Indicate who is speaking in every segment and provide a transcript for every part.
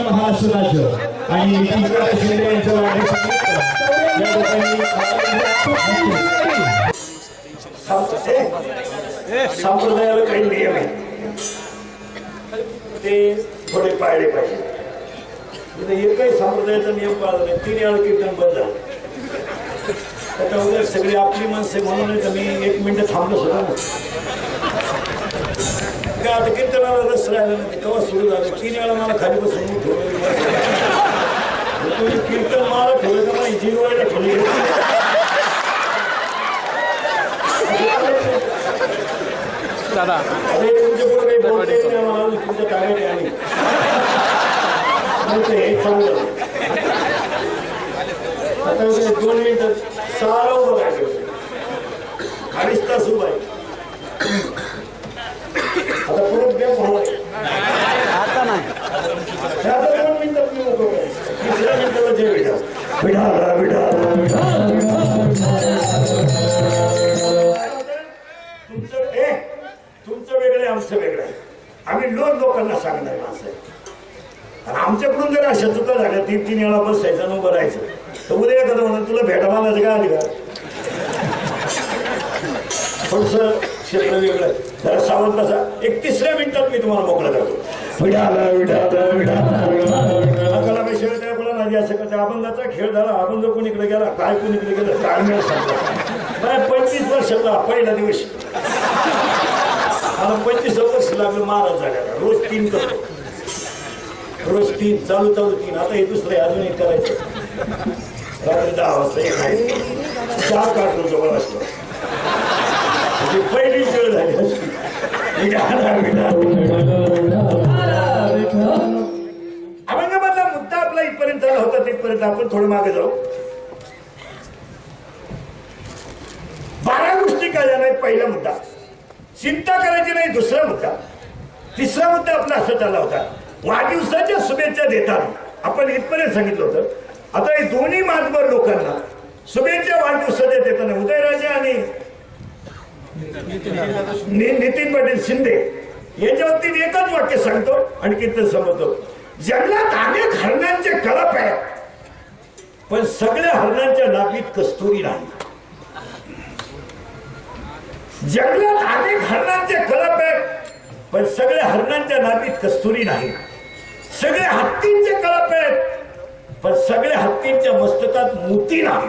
Speaker 1: आणि ईश्वर शिंदे यांचं वाढदिवस या ठिकाणी
Speaker 2: संप्रदायाला काही नियम आहेत. ते थोडे पाळले पाहिजे. म्हणजे एकही संप्रदायाचा नियम पाळला नाही. तीन वेळा कीर्तन बंद झालं. त्याच्या उद्या सगळी आपली माणसं म्हणून मी एक मिनिट थांबलो सुद्धा का आता कीर्तनाला रस राहिला नाही ते केव्हा सुरू झालं तीन वेळा मला खाली बसून मी ठेवलं तुम्ही कीर्तन मला ठेवलं का मला जिरवायला ठेवलं
Speaker 3: दादा.
Speaker 2: अरे तुमच्यापुढे काही बोलता येत नाही मला तुमच्या ताब्यात आहे आम्ही. नाही तर हे चांगलं आता उद्या दोन मिनिटं. सारं उभं राहिलं. अडीच तास उभं आहे. तीन तीन वेळा बसायचं आणि उभं राहायचं. तर उद्या एखादं म्हणून तुला भेटा मागायचं काय अधिकार थोडस क्षेत्र वेगळं जरा सावध बसा. एक तिसऱ्या मिनिटात मी तुम्हाला मोकळा करतो. त्याला माझी असं का अभंगाचा खेळ झाला अभंग कोणीकडे गेला काय कोणीकडे गेलं काय मिळत सांगतो. पंचवीस वर्षाचा पहिला दिवस. मला पंचवीस वर्ष लागलं महाराज झाल्याला रोज तीन करतो. रोज तीन चालू चालू तीन. आता हे दुसरं आहे, अजून एक करायचं. रात्री दहा वाजता एक आहे. चार काढतो जवळ असतो म्हणजे पहिली वेळ झाली असती. मुद्दा आपला इथपर्यंत झाला होता तिथपर्यंत आपण थोडं मागे जाऊ. बारा गोष्टी कळल्या नाही पहिला मुद्दा. चिंता करायची नाही दुसरा मुद्दा. तिसरा मुद्दा आपला असं चालला होता. वाढदिवसाच्या शुभेच्छा देतात. आपण इथपर्यंत सांगितलं होतं. आता हे दोन्ही मातबर लोकांना शुभेच्छा वाढदिवसाच्या देताना उदयराजे आणि नितीन पाटील शिंदे याच्या बाबतीत एकच वाक्य सांगतो आणि कीर्तन समजतो जंगलात अनेक हरणांचे कळप आहेत पण सगळ्या हरणांच्या नाभीत कस्तुरी नाही. जंगलात अनेक हरणांचे कळप आहेत पण सगळ्या हरणांच्या नाभीत कस्तुरी नाही. सगळे हत्तींचे कळप आहेत. पण सगळ्या हत्तींच्या मस्तकात मोती नाही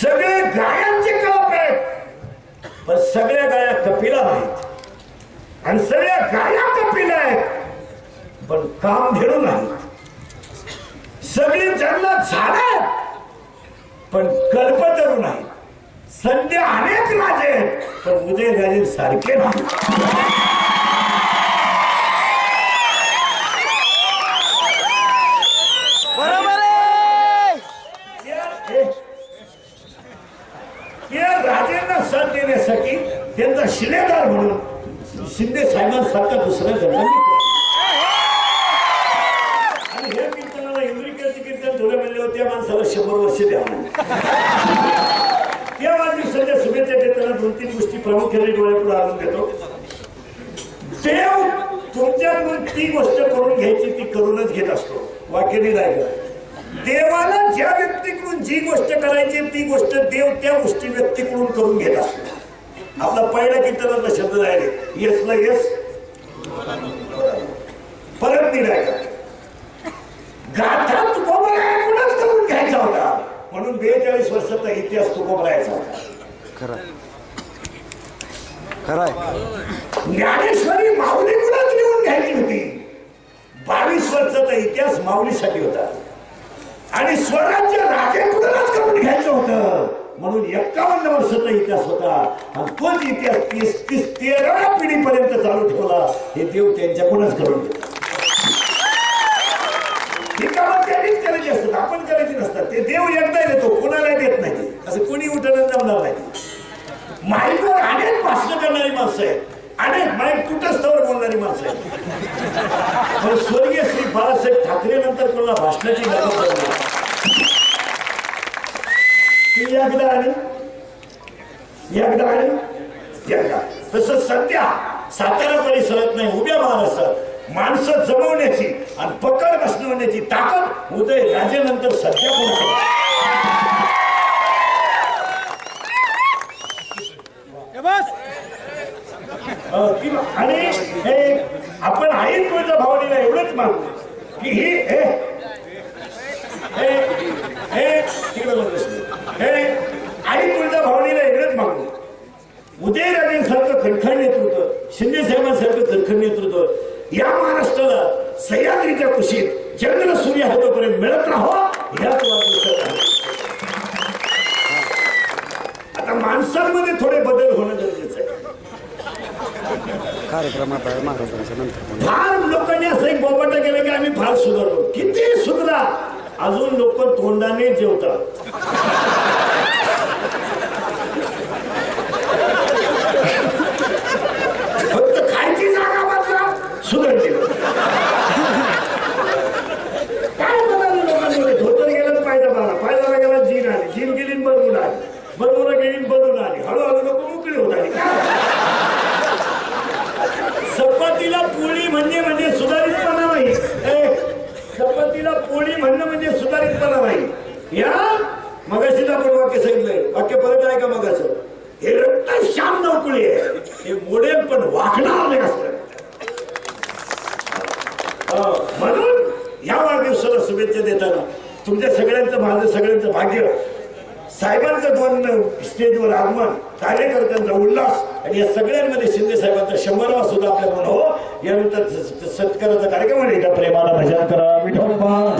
Speaker 2: सगळे गायांचे कळप आहेत. पण सगळ्या गाया कपिला नाहीत. आणि सगळ्या गाया कपिला आहेत. पण काम घेणू नाहीत. सगळी जन्म झाड आहेत पण कल्पतरू नाही सध्या अनेक राजे आहेत पण उदय राजे सारखे नाही शिंदे दुसरं दुसरा जन्म आणि हे कीर्तनाला इंद्रिकेचं कीर्तन धुळे म्हणले होते त्या माणसाला शंभर वर्ष द्यावं त्या वाढदिवसाच्या शुभेच्छा देताना दोन तीन गोष्टी प्रामुख्याने डोळ्यापुढे आणून देतो. देव तुमच्याकडून ती गोष्ट करून घ्यायची ती करूनच घेत असतो. वाक्याने नाही देवाला ज्या व्यक्तीकडून जी गोष्ट करायची ती गोष्ट देव त्या गोष्टी व्यक्तीकडून करून घेत असतो. आपला पहिला कीर्तनातला शब्द राहिले येसला येस का गाथा तुकोबरायाकडूनच करून घ्यायचा होता म्हणून बेचाळीस वर्षाचा इतिहास तुकोबरायाचा होता.
Speaker 3: खरंय
Speaker 2: ज्ञानेश्वरी लिहून घ्यायची होती? बावीस वर्षाचा इतिहास माऊलीसाठी होता. आणि स्वराज्य राजेकडूनच करून घ्यायचं होतं? म्हणून एक्कावन्न वर्षाचा इतिहास होता. आणि तोच इतिहास तीस तीस तेराव्या पिढीपर्यंत चालू ठेवला. हे देव त्यांच्याकडूनच करून घेतला ही कामं त्यांनीच करायची असतात आपण करायची नसतात ते देव एकदा देतो कोणाला देत नाही. असं कोणी उठणं जमणार नाही. माईकवर अनेक भाषण करणारी माणसं आहेत. अनेक माईक तुटस्थावर बोलणारी माणसं आहेत. पण स्वर्गीय श्री बाळासाहेब ठाकरे नंतर कोणाला भाषणाची गरज पडली ती एकदा आली. एकदा आली. एकदा. तसं सध्या सातारा परिसरात नाही उभ्या महाराष्ट्रात. माणसं जमवण्याची आणि पकड बसवण्याची ताकद उदय राजेनंतर सध्या कोणाकडे अं, की आणि हे आपण आई तुळजा भावनेला एवढंच मागू की ही आई तुळजा भावनेला एवढंच मागू उदयराजेंसारखं खणखण नेतृत्व शिंदे साहेबांसारखं खणखण नेतृत्व या महाराष्ट्राला सह्याद्रीच्या कुशीत चंद्र सूर्य आहे तोपर्यंत मिळत राहो ह्याच आता माणसांमध्ये थोडे बदल होणं गरजेचं आहे.
Speaker 3: कार्यक्रमात आहे महाराजांच्या नंतर.
Speaker 2: फार लोकांनी असं एक बोबाटा केलं की आम्ही फार सुधारलो. किती सुधरा? अजून लोक तोंडाने जेवतात फक्त खायची जागा मात्र सुधारली काय बदललं लोकांमध्ये धोतर गेलं पायदा बारा पायदाला गेला जीन आली जीन गेली न बदलून आली बदलून गेली न बदलून आली हळूहळू लोक मोकळी होत आली काय चपातीला पोळी म्हणजे म्हणजे सुधारितपणा नाही ए, चपातीला पोळी म्हणणं म्हणजे सुधारितपणा नाही या? मगाशीच आपण वाक्य सांगितलंय. वाक्य परत आहे का मगाच? हे रक्त श्याम नवकुळी आहे. हे मोडेल पण वाकणार नाही असं. म्हणून या वाढदिवसाला शुभेच्छा देताना तुमच्या सगळ्यांचं माझं सगळ्यांचं भाग्य साहेबांचं दोन स्टेजवर आगमन कार्यकर्त्यांचा उल्हास आणि या सगळ्यांमध्ये शिंदे साहेबांचा शंभरावा सुद्धा आपल्या म्हणून हो यानंतर सत्काराचा कार्यक्रम आहे. का प्रेमाला भजन करा विठोबा